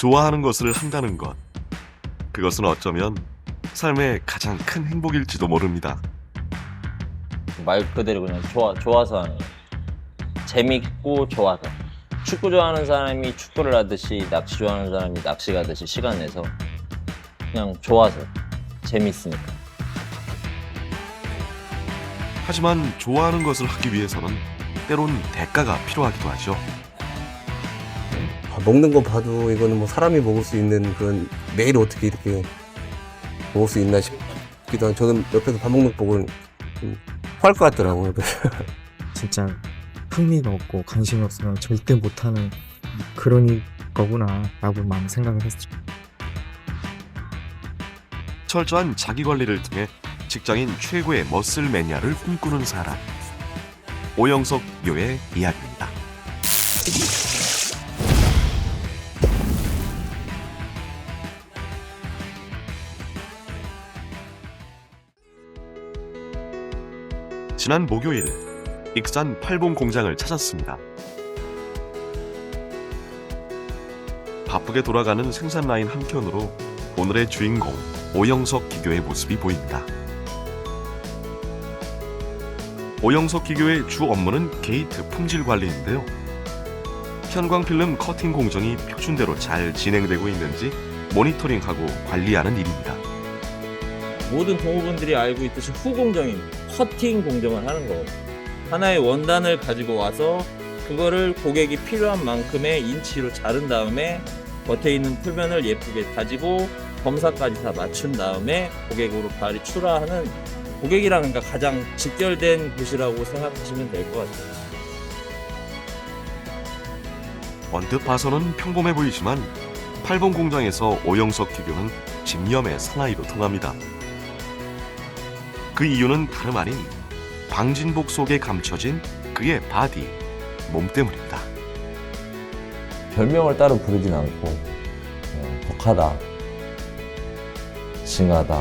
좋아하는 것을 한다는 것. 그것은 어쩌면 삶의 가장 큰 행복일지도 모릅니다. 말 그대로 그냥 좋아, 좋아서 하는 거예요. 재밌고 좋아서. 축구 좋아하는 사람이 축구를 하듯이 낚시 좋아하는 사람이 낚시 가듯이 시간 내서 그냥 좋아서 재밌으니까. 하지만 좋아하는 것을 하기 위해서는 때론 대가가 필요하기도 하죠. 아, 먹는 거 봐도 이거는 뭐 사람이 먹을 수 있는 그런 매일 어떻게 이렇게 먹을 수 있나 싶기도 한 저는 옆에서 밥 먹는 거 보고 토할 것 같더라고요. 진짜 흥미가 없고 관심이 없으면 절대 못하는 그런 거구나 라고 많이 생각을 했죠. 철저한 자기 관리를 통해 직장인 최고의 머슬 매니아를 꿈꾸는 사람. 오영석 교의 이야기입니다. 지난 목요일 익산 팔봉 공장을 찾았습니다. 바쁘게 돌아가는 생산 라인 한켠으로 오늘의 주인공 오영석 기교의 모습이 보입니다. 오영석 기교의 주 업무는 게이트 품질 관리인데요. 현광 필름 커팅 공정이 표준대로 잘 진행되고 있는지 모니터링하고 관리하는 일입니다. 모든 동호분들이 알고 있듯이 후 공정입니다. 커팅 공정을 하는 거거든요. 하나의 원단을 가지고 와서 그거를 고객이 필요한 만큼의 인치로 자른 다음에 겉에 있는 표면을 예쁘게 다지고 검사까지 다 맞춘 다음에 고객으로 발이 출하하는 고객이랑 그러니까 가장 직결된 곳이라고 생각하시면 될 것 같아요. 언뜻 봐서는 평범해 보이지만 팔봉 공장에서 오영석 기교는 집념의 사나이로 통합니다. 그 이유는 다름 아닌 방진복 속에 감춰진 그의 바디, 몸 때문입니다. 별명을 따로 부르진 않고 그냥 독하다, 징하다,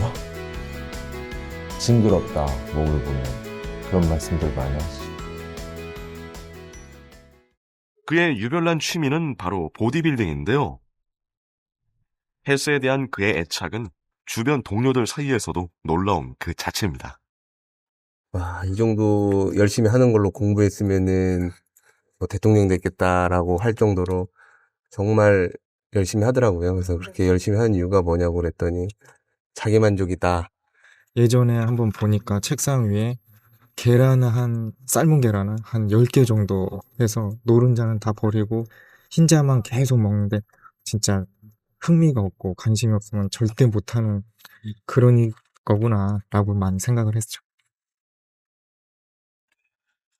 뭐? 징그럽다 목을 보면 그런 말씀들 많이 하시죠. 그의 유별난 취미는 바로 보디빌딩인데요. 헬스에 대한 그의 애착은 주변 동료들 사이에서도 놀라운 그 자체입니다. 와, 이 정도 열심히 하는 걸로 공부했으면은 뭐 대통령 됐겠다라고 할 정도로 정말 열심히 하더라고요. 그래서 그렇게 열심히 하는 이유가 뭐냐고 그랬더니 자기 만족이다. 예전에 한번 보니까 책상 위에 계란을 한 삶은 계란을 한 10개 정도 해서 노른자는 다 버리고 흰자만 계속 먹는데 진짜 흥미가 없고 관심이 없으면 절대 못하는 그런 거구나 라고 많이 생각을 했죠.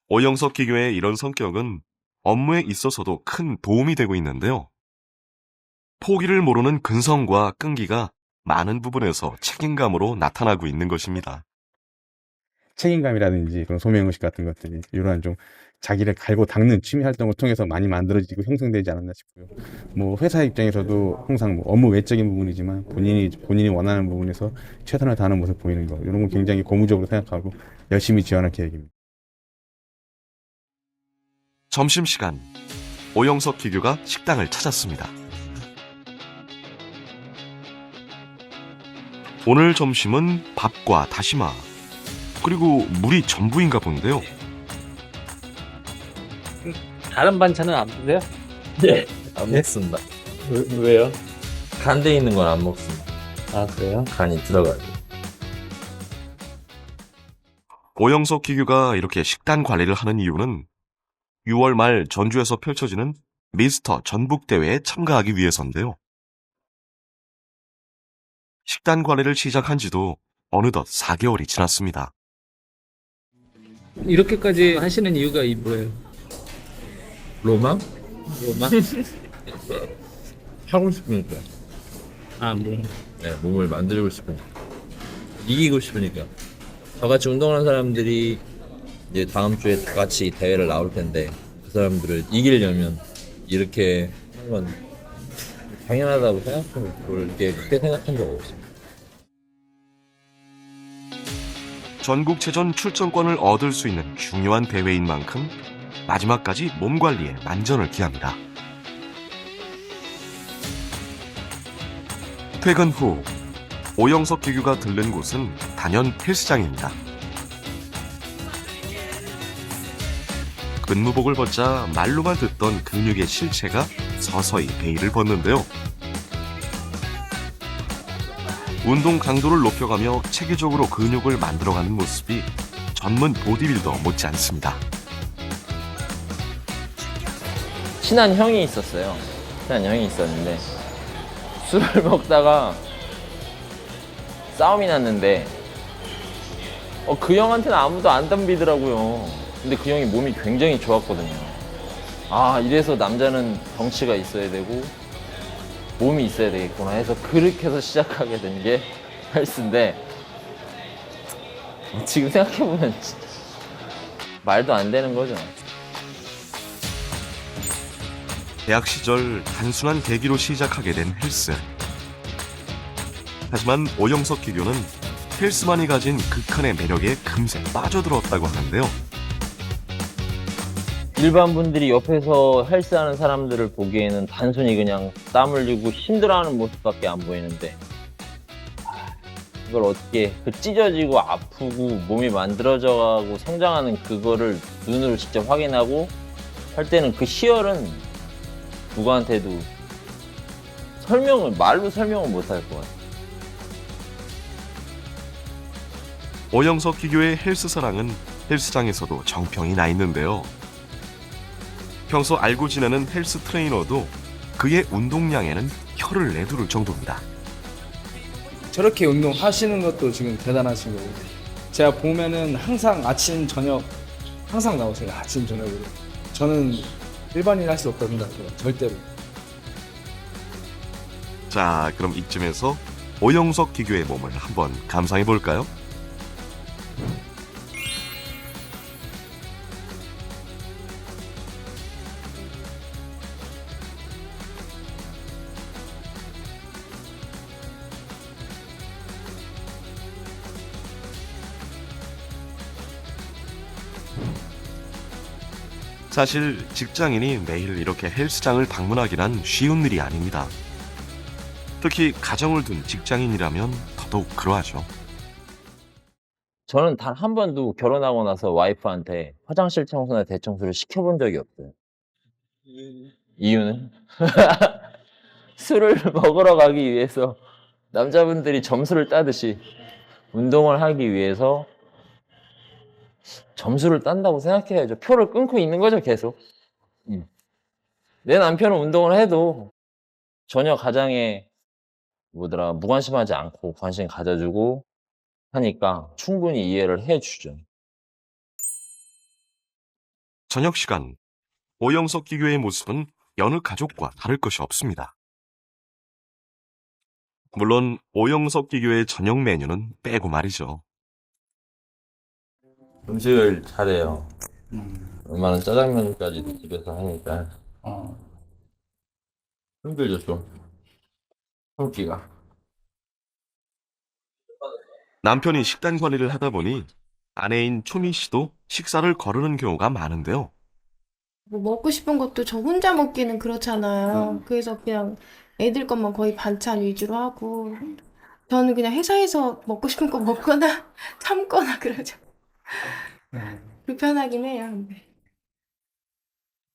오영석 기교의 이런 성격은 업무에 있어서도 큰 도움이 되고 있는데요. 포기를 모르는 근성과 끈기가 많은 부분에서 책임감으로 나타나고 있는 것입니다. 책임감이라든지 그런 소명의식 같은 것들이 이러한 좀 자기를 갈고 닦는 취미 활동을 통해서 많이 만들어지고 형성되지 않았나 싶고요. 뭐 회사 입장에서도 항상 뭐 업무 외적인 부분이지만 본인이 본인이 원하는 부분에서 최선을 다하는 모습 보이는 거 이런 거 굉장히 고무적으로 생각하고 열심히 지원할 계획입니다. 점심 시간, 오영석 기교가 식당을 찾았습니다. 오늘 점심은 밥과 다시마, 그리고 물이 전부인가 본데요. 다른 반찬은 안 드세요? 네. 안 먹습니다. 왜, 요 간돼 있는 건 안 먹습니다. 아 그래요? 간이 들어가요. 오영석 기규가 이렇게 식단 관리를 하는 이유는 6월 말 전주에서 펼쳐지는 미스터 전북 대회에 참가하기 위해서인데요. 식단 관리를 시작한 지도 어느덧 4개월이 지났습니다. 이렇게까지 하시는 이유가 이 뭐예요? 로망? 로마? 하고 싶으니까. 아 뭐. 네, 몸을 만들고 싶으니까. 이기고 싶으니까. 저같이 운동하는 사람들이 이제 다음 주에 다 같이 대회를 나올 텐데 그 사람들을 이기려면 이렇게 하는 건 당연하다고 생각하고 그렇게 크게 생각한 적 없어요. 전국체전 출전권을 얻을 수 있는 중요한 대회인 만큼 마지막까지 몸 관리에 만전을 기합니다. 퇴근 후 오영석 기규가 들른 곳은 단연 헬스장입니다. 근무복을 벗자 말로만 듣던 근육의 실체가 서서히 베일을 벗는데요. 운동 강도를 높여가며 체계적으로 근육을 만들어가는 모습이 전문 보디빌더 못지 않습니다. 친한 형이 있었어요. 친한 형이 있었는데 술을 먹다가 싸움이 났는데 어, 그 형한테는 아무도 안 덤비더라고요. 근데 그 형이 몸이 굉장히 좋았거든요. 아 이래서 남자는 덩치가 있어야 되고 몸이 있어야 되겠구나 해서 그렇게 해서 시작하게 된 게 헬스인데 지금 생각해보면 진짜 말도 안 되는 거죠. 대학 시절 단순한 계기로 시작하게 된 헬스. 하지만 오영석 기교는 헬스만이 가진 극한의 매력에 금세 빠져들었다고 하는데요. 일반 분들이 옆에서 헬스하는 사람들을 보기에는 단순히 그냥 땀 흘리고 힘들어하는 모습밖에 안 보이는데 아, 그걸 어떻게 그 찢어지고 아프고 몸이 만들어져 가고 성장하는 그거를 눈으로 직접 확인하고 할 때는 그 희열은 누구한테도 설명을 말로 설명을 못 할 것 같아요. 오영석 기교의 헬스 사랑은 헬스장에서도 정평이 나 있는데요. 평소 알고 지내는 헬스 트레이너도 그의 운동량에는 혀를 내두를 정도입니다. 저렇게 운동하시는 것도 지금 대단하신 거고 제가 보면은 항상 아침 저녁 항상 나오세요 아침 저녁으로 저는 일반인 할 수 없다고 생각해요 절대로 자, 그럼 이쯤에서 오영석 기교의 몸을 한번 감상해 볼까요? 사실 직장인이 매일 이렇게 헬스장을 방문하기란 쉬운 일이 아닙니다. 특히 가정을 둔 직장인이라면 더더욱 그러하죠. 저는 단 한 번도 결혼하고 나서 와이프한테 화장실 청소나 대청소를 시켜본 적이 없어요. 이유는? 술을 먹으러 가기 위해서 남자분들이 점수를 따듯이 운동을 하기 위해서 점수를 딴다고 생각해야죠. 표를 끊고 있는 거죠, 계속. 음. 내 남편은 운동을 해도 전혀 가장에 뭐더라 무관심하지 않고 관심 가져주고 하니까 충분히 이해를 해주죠. 저녁 시간 오영석 기교의 모습은 여느 가족과 다를 것이 없습니다. 물론 오영석 기교의 저녁 메뉴는 빼고 말이죠. 음식을 잘해요. 얼마나 짜장면까지도 집에서 하니까 힘들죠 좀. 참기가. 남편이 식단 관리를 하다 보니 아내인 초미 씨도 식사를 거르는 경우가 많은데요. 뭐 먹고 싶은 것도 저 혼자 먹기는 그렇잖아요. 그래서 그냥 애들 것만 거의 반찬 위주로 하고 저는 그냥 회사에서 먹고 싶은 거 먹거나 참거나 그러죠. 불편하긴 해요.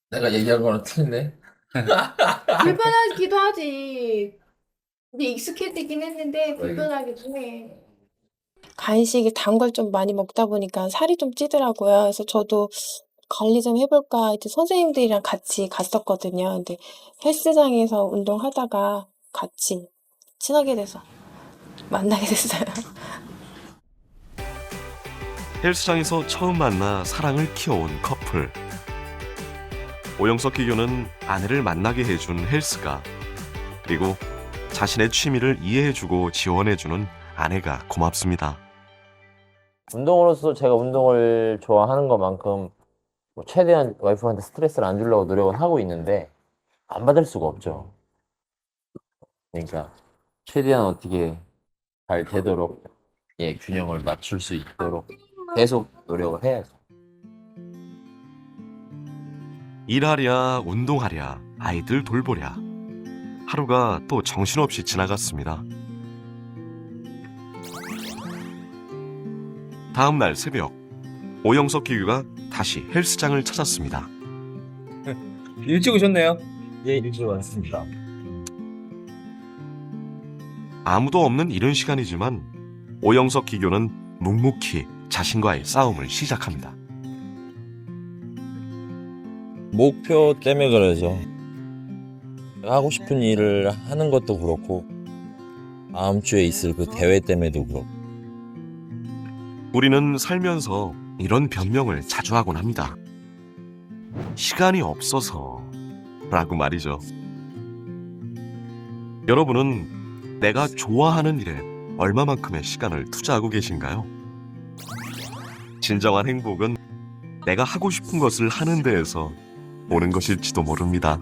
내가 얘기한 거랑 틀리네. 불편하기도 하지. 근데 익숙해지긴 했는데 불편하기도 해. 간식이 단 걸 좀 많이 먹다 보니까 살이 좀 찌더라고요. 그래서 저도 관리 좀 해볼까 이제 선생님들이랑 같이 갔었거든요. 근데 헬스장에서 운동하다가 같이 친하게 돼서 만나게 됐어요. 헬스장에서 처음 만나 사랑을 키워온 커플. 오영석 기교는 아내를 만나게 해준 헬스가 그리고 자신의 취미를 이해해주고 지원해주는 아내가 고맙습니다. 운동으로서 제가 운동을 좋아하는 것만큼 뭐 최대한 와이프한테 스트레스를 안 주려고 노력은 하고 있는데 안 받을 수가 없죠. 그러니까 최대한 어떻게 잘 되도록 예 균형을 맞출 수 있도록 계속 노력을 해야죠. 일하랴, 운동하랴, 아이들 돌보랴. 하루가 또 정신없이 지나갔습니다. 다음 날 새벽, 오영석 기규가 다시 헬스장을 찾았습니다. 일찍 오셨네요. 예, 일찍 왔습니다. 아무도 없는 이른 시간이지만 오영석 기교는 묵묵히 자신과의 싸움을 시작합니다. 목표 때문에 그러죠. 하고 싶은 일을 하는 것도 그렇고 다음 주에 있을 그 대회 때문에도 그렇고 우리는 살면서 이런 변명을 자주 하곤 합니다. 시간이 없어서 라고 말이죠. 여러분은 내가 좋아하는 일에 얼마만큼의 시간을 투자하고 계신가요? 진정한 행복은 내가 하고 싶은 것을 하는 데에서 오는 것일지도 모릅니다.